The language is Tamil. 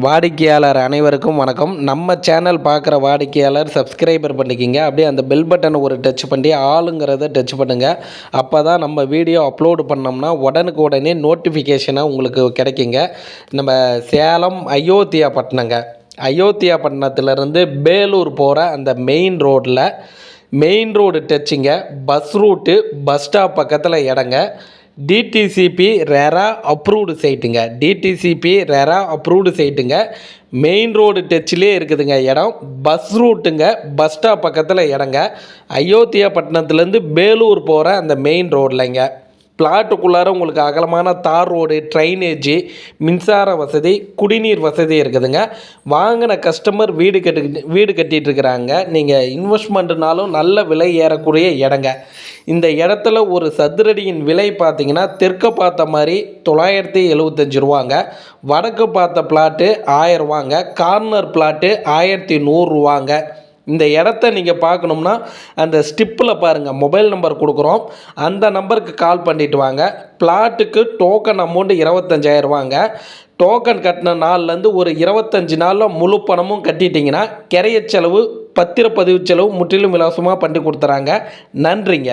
வாடிக்கையாளர் அனைவருக்கும் வணக்கம். நம்ம சேனல் பார்க்குற வாடிக்கையாளர் சப்ஸ்கிரைபர் பண்ணிக்கிங்க. அப்படியே அந்த பெல் பட்டனை ஒரு டச் பண்ணி ஆளுங்கிறத டச் பண்ணுங்கள் அப்போ தான் நம்ம வீடியோ அப்லோடு பண்ணோம்னா உடனுக்கு உடனே நோட்டிஃபிகேஷனாக உங்களுக்கு கிடைக்குங்க. நம்ம சேலம் அயோத்தியா பட்டினங்க அயோத்தியா பட்டினத்துலேருந்து பேலூர் போகிற அந்த மெயின் ரோட்டில் மெயின் ரோடு டச்சுங்க பஸ் ரூட்டு பஸ் ஸ்டாப் பக்கத்தில் இடங்க. டிடிசிபி ரெரா அப்ரூவ்டு சைட்டுங்க டிடிசிபி ரெரா அப்ரூவ்டு சைட்டுங்க மெயின் ரோடு டச்சிலே இருக்குதுங்க இடம். பஸ் ரூட்டுங்க பஸ் ஸ்டாப் பக்கத்தில் இடங்க. அயோத்தியா பட்டினத்துலேருந்து பேலூர் போகிற அந்த மெயின் ரோட்லைங்க பிளாட்டுக்குள்ளார உங்களுக்கு அகலமான தார் ரோடு ட்ரைனேஜு மின்சார வசதி குடிநீர் வசதி இருக்குதுங்க. வாங்கின கஸ்டமர் வீடு கட்டு வீடு கட்டிட்டு இருக்கிறாங்க நீங்கள் இன்வெஸ்ட்மெண்ட்னாலும் நல்ல விலை ஏறக்கூடிய இடங்க. இந்த இடத்துல ஒரு சதுரடியின் விலை பார்த்தீங்கன்னா தெற்க பார்த்த மாதிரி தொள்ளாயிரத்தி எழுபத்தஞ்சு ரூபாங்க. வடக்கு பார்த்த பிளாட்டு ஆயிரம் ரூபாங்க. கார்னர் பிளாட்டு ஆயிரத்தி நூறுரூவாங்க இந்த இடத்த நீங்கள் பார்க்கணும்னா அந்த ஸ்டிப்பில் பாருங்கள் மொபைல் நம்பர் கொடுக்குறோம். அந்த நம்பருக்கு கால் பண்ணிட்டு வாங்க. பிளாட்டுக்கு டோக்கன் அமௌண்ட்டு இருபத்தஞ்சாயிரரூவாங்க டோக்கன் கட்டின நாள்லேருந்து ஒரு இருபத்தஞ்சி நாளில் முழு பணமும் கட்டிட்டிங்கன்னா கிரைய செலவு பத்திரப்பதிவு செலவு முற்றிலும் இலவசமாக பண்ணி கொடுத்துறாங்க. நன்றிங்க.